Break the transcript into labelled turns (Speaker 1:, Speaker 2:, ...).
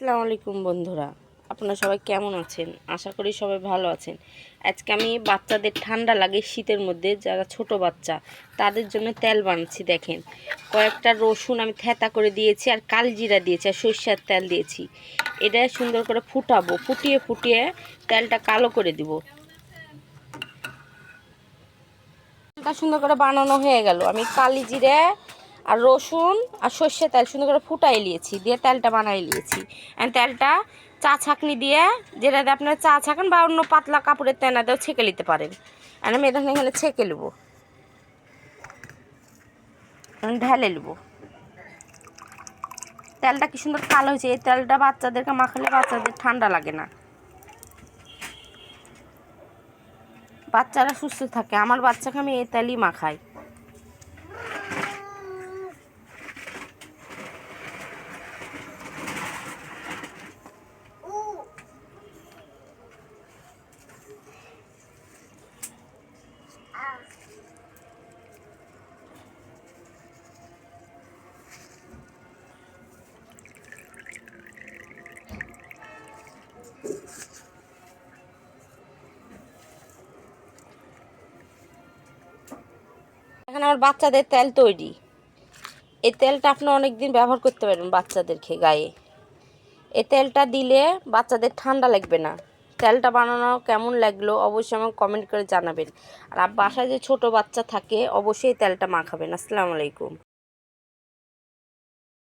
Speaker 1: আসসালামু আলাইকুম বন্ধুরা। আপনারা সবাই কেমন আছেন? আশা করি সবাই ভালো আছেন। আজকে আমি বাচ্চাদের ঠান্ডা লাগে শীতের মধ্যে, যারা ছোট বাচ্চা, তাদের জন্য তেল বানাচ্ছি, দেখেন। কয়েকটা রসুন আমি থেতা করে দিয়েছি আর কালজিরা দিয়েছি আর সর্ষের তেল দিয়েছি। এটা সুন্দর করে ফুটাবো, ফুটিয়ে ফুটিয়ে তেলটা কালো করে দিব। তেলটা সুন্দর করে বানানো হয়ে গেল। আমি কালি জিরে আর রসুন আর সর্ষে তেল সুন্দর করে ফুটাই নিয়েছি, দিয়ে তেলটা বানাই নিয়েছি। তেলটা চা ছাকনি দিয়ে যেটা দিয়ে আপনারা চা ছাঁকেন বা অন্য পাতলা কাপড়ের তেনা দিয়েও ছেঁকে নিতে পারেন। আর আমি এখানে এখানে ছেঁকে নেব। ঢেলে নেব। তেলটা কি সুন্দর কালো হয়েছে, এই তেলটা বাচ্চাদেরকে মাখালে বাচ্চাদের ঠান্ডা লাগে না। বাচ্চারা সুস্থ থাকে, আমার বাচ্চাকে আমি এই তেলই মাখাই। এখন আমার বাচ্চাদের তেল তৈরি। এই তেলটা আপনি অনেক দিন ব্যবহার করতে পারবেন বাচ্চাদেরকে গায়ে। এই তেলটা দিলে বাচ্চাদের ঠান্ডা লাগবে না। তেলটা বানানো কেমন লাগল অবশ্যই আমাকে কমেন্ট করে জানাবেন। আর বাসায় যে ছোট বাচ্চা থাকে, অবশ্যই তেলটা মাখাবেন। আসসালামু আলাইকুম।